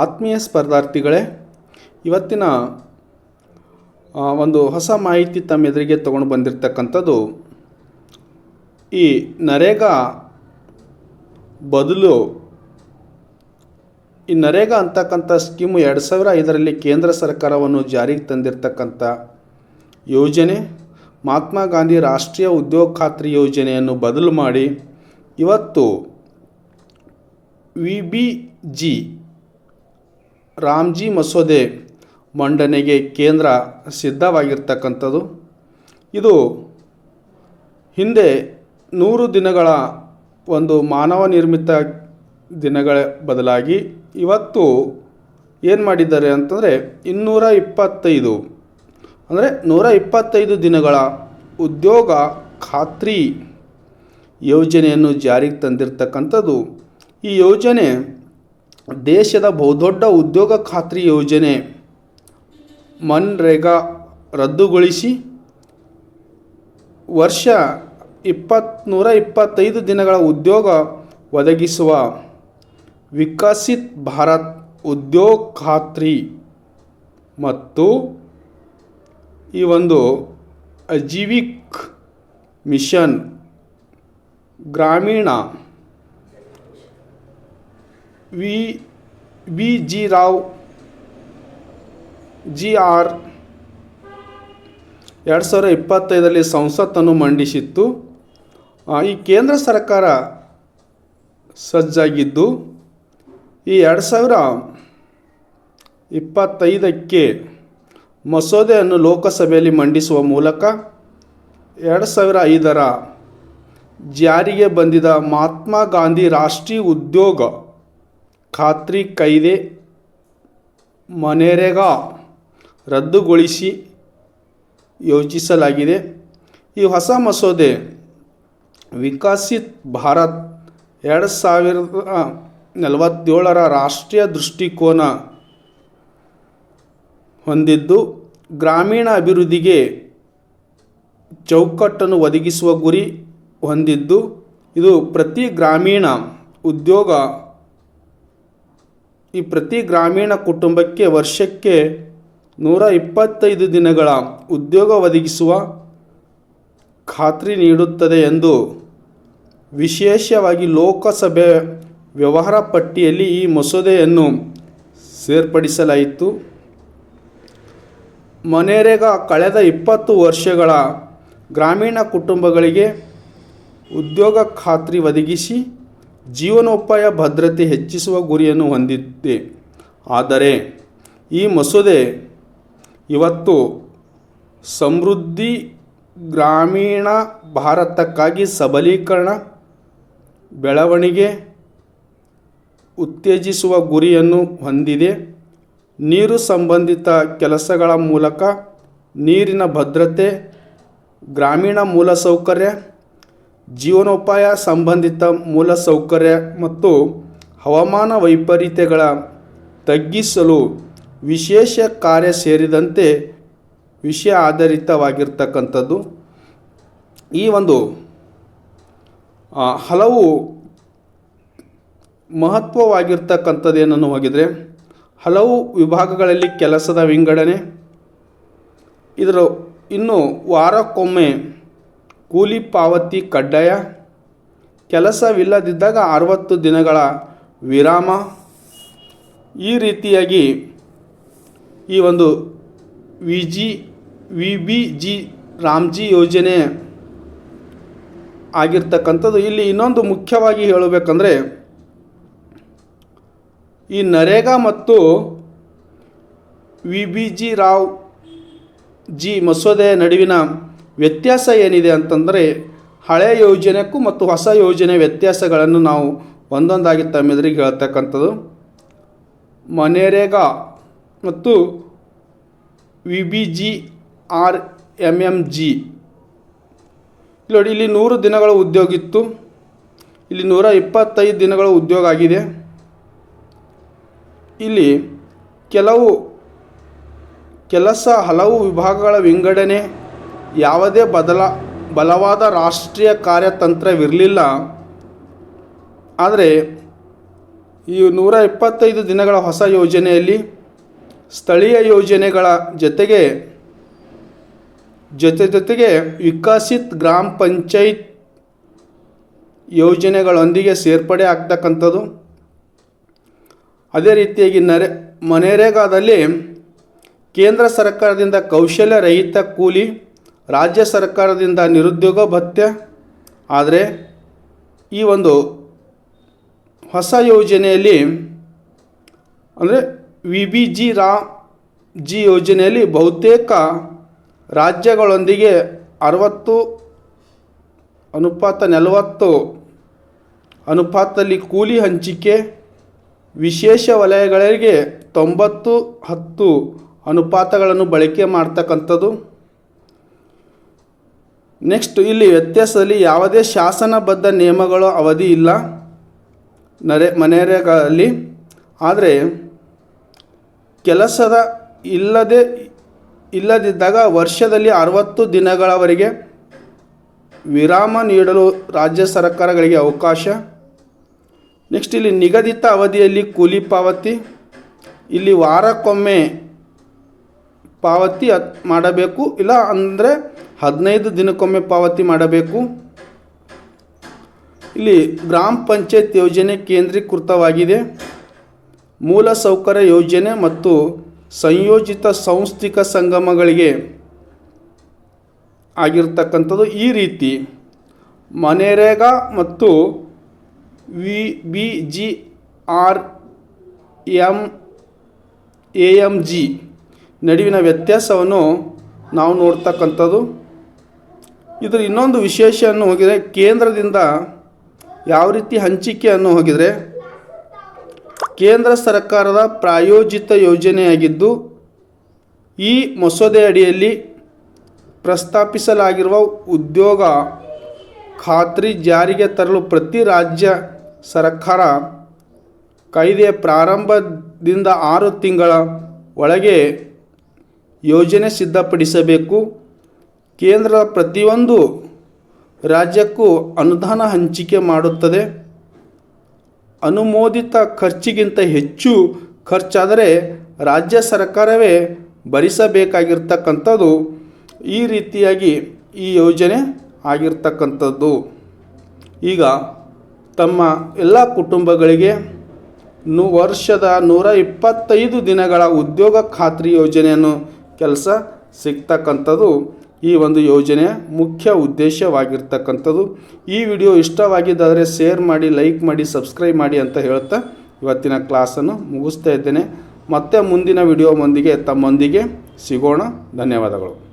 ಆತ್ಮೀಯ ಸ್ಪರ್ಧಾರ್ಥಿಗಳೇ, ಇವತ್ತಿನ ಒಂದು ಹೊಸ ಮಾಹಿತಿ ತಮ್ಮ ಎದುರಿಗೆ ತಗೊಂಡು ಬಂದಿರತಕ್ಕಂಥದ್ದು, ಈ ನರೇಗಾ ಬದಲು, ಈ ನರೇಗಾ ಅಂತಕ್ಕಂಥ ಸ್ಕೀಮು ಎರಡು ಸಾವಿರ ಐದರಲ್ಲಿ ಕೇಂದ್ರ ಸರ್ಕಾರವನ್ನು ಜಾರಿಗೆ ತಂದಿರತಕ್ಕಂಥ ಯೋಜನೆ, ಮಹಾತ್ಮ ಗಾಂಧಿ ರಾಷ್ಟ್ರೀಯ ಉದ್ಯೋಗ ಖಾತ್ರಿ ಯೋಜನೆಯನ್ನು ಬದಲು ಮಾಡಿ, ಇವತ್ತು ವಿ ಬಿ ಜಿ ರಾಮ್ಜಿ ಮಸೂದೆ ಮಂಡನೆಗೆ ಕೇಂದ್ರ ಸಿದ್ಧವಾಗಿರ್ತಕ್ಕಂಥದ್ದು. ಇದು ಹಿಂದೆ ನೂರು ದಿನಗಳ ಒಂದು ಮಾನವ ನಿರ್ಮಿತ ದಿನಗಳ ಬದಲಾಗಿ ಇವತ್ತು ಏನು ಮಾಡಿದ್ದಾರೆ ಅಂತಂದರೆ ಇನ್ನೂರ ಇಪ್ಪತ್ತೈದು, ಅಂದರೆ ನೂರ ಇಪ್ಪತ್ತೈದು ದಿನಗಳ ಉದ್ಯೋಗ ಖಾತ್ರಿ ಯೋಜನೆಯನ್ನು ಜಾರಿಗೆ ತಂದಿರತಕ್ಕಂಥದ್ದು. ಈ ಯೋಜನೆ ದೇಶದ ಬಹುದೊಡ್ಡ ಉದ್ಯೋಗ ಖಾತ್ರಿ ಯೋಜನೆ ಮನ್ರೇಗಾ ರದ್ದುಗೊಳಿಸಿ ವರ್ಷ ಇಪ್ಪತ್ತ್ ನೂರ ಇಪ್ಪತ್ತೈದು ದಿನಗಳ ಉದ್ಯೋಗ ಒದಗಿಸುವ ವಿಕಸಿತ್ ಭಾರತ್ ಉದ್ಯೋಗ ಖಾತ್ರಿ ಮತ್ತು ಈ ಒಂದು Ajeevika mission Gramin V V G Rao, G R ಎರಡು ಸಾವಿರ ಇಪ್ಪತ್ತೈದರಲ್ಲಿ ಸಂಸತ್ತನ್ನು ಮಂಡಿಸಿತ್ತು. ಈ ಕೇಂದ್ರ ಸರ್ಕಾರ ಸಜ್ಜಾಗಿದ್ದು, ಈ ಎರಡು ಸಾವಿರ ಇಪ್ಪತ್ತೈದಕ್ಕೆ ಮಸೂದೆಯನ್ನು ಲೋಕಸಭೆಯಲ್ಲಿ ಮಂಡಿಸುವ ಮೂಲಕ ಎರಡು ಸಾವಿರ ಐದರ ಜಾರಿಗೆ ಬಂದಿದ ಮಹಾತ್ಮ ಗಾಂಧಿ ರಾಷ್ಟ್ರೀಯ ಉದ್ಯೋಗ ಖಾತ್ರಿ ಕಾಯ್ದೆ ಮನೆರೆಗಾ ರದ್ದುಗೊಳಿಸಿ ಯೋಜಿಸಲಾಗಿದೆ ಈ ಹೊಸ ಮಸೂದೆ ವಿಕಸಿತ್ ಭಾರತ್ ಎರಡು ಸಾವಿರದ ನಲವತ್ತೇಳರ ರಾಷ್ಟ್ರೀಯ ದೃಷ್ಟಿಕೋನ ಹೊಂದಿದ್ದು, ಗ್ರಾಮೀಣ ಅಭಿವೃದ್ಧಿಗೆ ಚೌಕಟ್ಟನ್ನು ಒದಗಿಸುವ ಗುರಿ ಹೊಂದಿದ್ದು. ಇದು ಪ್ರತಿ ಗ್ರಾಮೀಣ ಉದ್ಯೋಗ ಈ ಪ್ರತಿ ಗ್ರಾಮೀಣ ಕುಟುಂಬಕ್ಕೆ ವರ್ಷಕ್ಕೆ ನೂರ ಇಪ್ಪತ್ತೈದು ದಿನಗಳ ಉದ್ಯೋಗ ಒದಗಿಸುವ ಖಾತ್ರಿ ನೀಡುತ್ತದೆ ಎಂದು ವಿಶೇಷವಾಗಿ ಲೋಕಸಭೆ ವ್ಯವಹಾರ ಪಟ್ಟಿಯಲ್ಲಿ ಈ ಮಸೂದೆಯನ್ನು ಸೇರ್ಪಡಿಸಲಾಯಿತು. ಮನೆರೆಗಾ ಕಳೆದ ಇಪ್ಪತ್ತು ವರ್ಷಗಳ ಗ್ರಾಮೀಣ ಕುಟುಂಬಗಳಿಗೆ ಉದ್ಯೋಗ ಖಾತ್ರಿ ಒದಗಿಸಿ ಜೀವನೋಪಾಯ ಭದ್ರತೆ ಹೆಚ್ಚಿಸುವ ಗುರಿಯನ್ನು ಹೊಂದಿದೆ ಆದರೆ ಈ ಮಸೂದೆ ಇವತ್ತು ಸಮೃದ್ಧಿ ಗ್ರಾಮೀಣ ಭಾರತಕ್ಕಾಗಿ ಸಬಲೀಕರಣ, ಬೆಳವಣಿಗೆ ಉತ್ತೇಜಿಸುವ ಗುರಿಯನ್ನು ಹೊಂದಿದೆ. ನೀರು ಸಂಬಂಧಿತ ಕೆಲಸಗಳ ಮೂಲಕ ನೀರಿನ ಭದ್ರತೆ, ಗ್ರಾಮೀಣ ಮೂಲಸೌಕರ್ಯ ಜೀವನೋಪಾಯ ಸಂಬಂಧಿತ ಮೂಲಸೌಕರ್ಯ ಮತ್ತು ಹವಾಮಾನ ವೈಪರೀತ್ಯಗಳ ತಗ್ಗಿಸಲು ವಿಶೇಷ ಕಾರ್ಯ ಸೇರಿದಂತೆ ವಿಷಯ ಆಧಾರಿತವಾಗಿರ್ತಕ್ಕಂಥದ್ದು. ಈ ಒಂದು ಹಲವು ಮಹತ್ವವಾಗಿರ್ತಕ್ಕಂಥದ್ದು ಏನನ್ನು ಹೋಗಿದರೆ, ಹಲವು ವಿಭಾಗಗಳಲ್ಲಿ ಕೆಲಸದ ವಿಂಗಡಣೆ. ಇದರ, ಇನ್ನು ವಾರಕ್ಕೊಮ್ಮೆ ಕೂಲಿ ಪಾವತಿ ಕಡ್ಡಾಯ ಕೆಲಸವಿಲ್ಲದಿದ್ದಾಗ ಅರವತ್ತು ದಿನಗಳ ವಿರಾಮ. ಈ ರೀತಿಯಾಗಿ ಈ ಒಂದು V G V B G Ramji ಯೋಜನೆ ಆಗಿರ್ತಕ್ಕಂಥದ್ದು. ಇಲ್ಲಿ ಇನ್ನೊಂದು ಮುಖ್ಯವಾಗಿ ಹೇಳಬೇಕಂದ್ರೆ, ಈ ನರೇಗಾ ಮತ್ತು ವಿ ಬಿ ಜಿ ರಾವ್ ಜಿ ಮಸೂದೆಯ ನಡುವಿನ ವ್ಯತ್ಯಾಸ ಏನಿದೆ ಅಂತಂದರೆ ಹಳೆಯ ಯೋಜನೆಗೂ ಮತ್ತು ಹೊಸ ಯೋಜನೆ ವ್ಯತ್ಯಾಸಗಳನ್ನು ನಾವು ಒಂದೊಂದಾಗಿ ತಮ್ಮೆದುರಿಗೆ ಹೇಳ್ತಕ್ಕಂಥದ್ದು. ಮನೆರೇಗಾ ಮತ್ತು V B G R M M G ಇಲ್ಲಿ ನೋಡಿ, ಇಲ್ಲಿ ನೂರು ದಿನಗಳ ಉದ್ಯೋಗ ಇತ್ತು. ಇಲ್ಲಿ ನೂರ ಇಪ್ಪತ್ತೈದು ದಿನಗಳ ಉದ್ಯೋಗ ಆಗಿದೆ. ಇಲ್ಲಿ ಕೆಲವು ಕೆಲಸ ಹಲವು ವಿಭಾಗಗಳ ವಿಂಗಡಣೆ ಯಾವುದೇ ಬದಲ, ಬಲವಾದ ರಾಷ್ಟ್ರೀಯ ಕಾರ್ಯತಂತ್ರವಿರಲಿಲ್ಲ. ಆದರೆ, ಈ ನೂರ ಇಪ್ಪತ್ತೈದು ದಿನಗಳ ಹೊಸ ಯೋಜನೆಯಲ್ಲಿ ಸ್ಥಳೀಯ ಯೋಜನೆಗಳ ಜೊತೆಗೆ, ಜೊತೆ ಜೊತೆಗೆ ವಿಕಸಿತ್ ಗ್ರಾಮ ಪಂಚಾಯತ್ ಯೋಜನೆಗಳೊಂದಿಗೆ ಸೇರ್ಪಡೆ ಆಗ್ತಕ್ಕಂಥದ್ದು. ಅದೇ ರೀತಿಯಾಗಿ ನರೆ, ಮನೆರೇಗಾದಲ್ಲಿ ಕೇಂದ್ರ ಸರ್ಕಾರದಿಂದ ಕೌಶಲ್ಯ ರಹಿತ ಕೂಲಿ ರಾಜ್ಯ ಸರ್ಕಾರದಿಂದ ನಿರುದ್ಯೋಗ ಭತ್ಯೆ, ಆದರೆ ಈ ಒಂದು ಹೊಸ ಯೋಜನೆಯಲ್ಲಿ, ಅಂದರೆ ವಿ ಬಿ ಜಿ ರಾ ಜಿ ಯೋಜನೆಯಲ್ಲಿ ಬಹುತೇಕ ರಾಜ್ಯಗಳೊಂದಿಗೆ ಅರವತ್ತು ಅನುಪಾತ ನಲವತ್ತು ಅನುಪಾತದಲ್ಲಿ ಕೂಲಿ ಹಂಚಿಕೆ, ವಿಶೇಷ ವಲಯಗಳಿಗೆ ತೊಂಬತ್ತು ಹತ್ತು ಅನುಪಾತಗಳನ್ನು ಬಳಕೆ ಮಾಡ್ತಕ್ಕಂಥದ್ದು. ನೆಕ್ಸ್ಟ್ ಇಲ್ಲಿ ವ್ಯತ್ಯಾಸದಲ್ಲಿ ಯಾವುದೇ ಶಾಸನಬದ್ಧ ನಿಯಮಗಳು ಅವಧಿ ಇಲ್ಲ. ನರೆ ಮನೆಯಲ್ಲಿ ಆದರೆ, ಕೆಲಸದ ಇಲ್ಲದೆ, ಇಲ್ಲದಿದ್ದಾಗ ವರ್ಷದಲ್ಲಿ ಅರವತ್ತು ದಿನಗಳವರೆಗೆ ವಿರಾಮ ನೀಡಲು ರಾಜ್ಯ ಸರ್ಕಾರಗಳಿಗೆ ಅವಕಾಶ. ನೆಕ್ಸ್ಟ್ ಇಲ್ಲಿ ನಿಗದಿತ ಅವಧಿಯಲ್ಲಿ ಕೂಲಿ ಪಾವತಿ. ಇಲ್ಲಿ ವಾರಕ್ಕೊಮ್ಮೆ ಪಾವತಿ ಮಾಡಬೇಕು. ಇಲ್ಲ ಅಂದರೆ ಹದಿನೈದು ದಿನಕ್ಕೊಮ್ಮೆ ಪಾವತಿ ಮಾಡಬೇಕು. ಇಲ್ಲಿ ಗ್ರಾಮ ಪಂಚಾಯತ್ ಯೋಜನೆ ಕೇಂದ್ರೀಕೃತವಾಗಿದೆ. ಮೂಲಸೌಕರ್ಯ ಯೋಜನೆ ಮತ್ತು ಸಂಯೋಜಿತ ಸಾಂಸ್ಥಿಕ ಸಂಗಮಗಳಿಗೆ ಆಗಿರ್ತಕ್ಕಂಥದ್ದು ಈ ರೀತಿ. ಮನೇರೇಗಾ ಮತ್ತು V, B, G, R, M, A M G ನಡುವಿನ ವ್ಯತ್ಯಾಸವನ್ನು ನಾವು ನೋಡ್ತಕ್ಕಂಥದ್ದು. ಇದರ ಇನ್ನೊಂದು ವಿಶೇಷವನ್ನು ಹೋಗಿದರೆ ಕೇಂದ್ರದಿಂದ ಯಾವ ರೀತಿ ಹಂಚಿಕೆ ಅನ್ನು ಹೋಗಿದರೆ ಕೇಂದ್ರ ಸರ್ಕಾರದ ಪ್ರಾಯೋಜಿತ ಯೋಜನೆಯಾಗಿದ್ದು ಈ ಮಸೂದೆ ಅಡಿಯಲ್ಲಿ ಪ್ರಸ್ತಾಪಿಸಲಾಗಿರುವ ಉದ್ಯೋಗ ಖಾತ್ರಿ ಜಾರಿಗೆ ತರಲು ಪ್ರತಿ ರಾಜ್ಯ ಸರ್ಕಾರ ಕಾಯ್ದೆಯ ಪ್ರಾರಂಭದಿಂದ ಆರು ತಿಂಗಳ ಒಳಗೆ ಯೋಜನೆ ಸಿದ್ಧಪಡಿಸಬೇಕು. ಕೇಂದ್ರ ಪ್ರತಿಯೊಂದು ರಾಜ್ಯಕ್ಕೂ ಅನುದಾನ ಹಂಚಿಕೆ ಮಾಡುತ್ತದೆ. ಅನುಮೋದಿತ ಖರ್ಚಿಗಿಂತ ಹೆಚ್ಚು ಖರ್ಚಾದರೆ ರಾಜ್ಯ ಸರ್ಕಾರವೇ ಭರಿಸಬೇಕಾಗಿರ್ತಕ್ಕಂಥದ್ದು ಈ ರೀತಿಯಾಗಿ ಈ ಯೋಜನೆ ಆಗಿರ್ತಕ್ಕಂಥದ್ದು. ಈಗ ತಮ್ಮ ಎಲ್ಲ ಕುಟುಂಬಗಳಿಗೆ ನು ವರ್ಷದ ನೂರ ಇಪ್ಪತ್ತೈದು ದಿನಗಳ ಉದ್ಯೋಗ ಖಾತ್ರಿ ಯೋಜನೆಯನ್ನು ಕೆಲಸ ಸಿಗ್ತಕ್ಕಂಥದ್ದು. ಈ ಒಂದು ಯೋಜನೆಯ ಮುಖ್ಯ ಉದ್ದೇಶವಾಗಿರ್ತಕ್ಕಂಥದ್ದು. ಈ ವಿಡಿಯೋ ಇಷ್ಟವಾಗಿದ್ದಾದರೆ ಶೇರ್ ಮಾಡಿ, ಲೈಕ್ ಮಾಡಿ, ಸಬ್ಸ್ಕ್ರೈಬ್ ಮಾಡಿ ಅಂತ ಹೇಳ್ತಾ ಇವತ್ತಿನ ಕ್ಲಾಸನ್ನು ಮುಗಿಸ್ತಾ ಇದ್ದೇನೆ. ಮತ್ತೆ ಮುಂದಿನ ವಿಡಿಯೋ ವಿಡಿಯೋಮೊಂದಿಗೆ ತಮ್ಮೊಂದಿಗೆ ಸಿಗೋಣ. ಧನ್ಯವಾದಗಳು.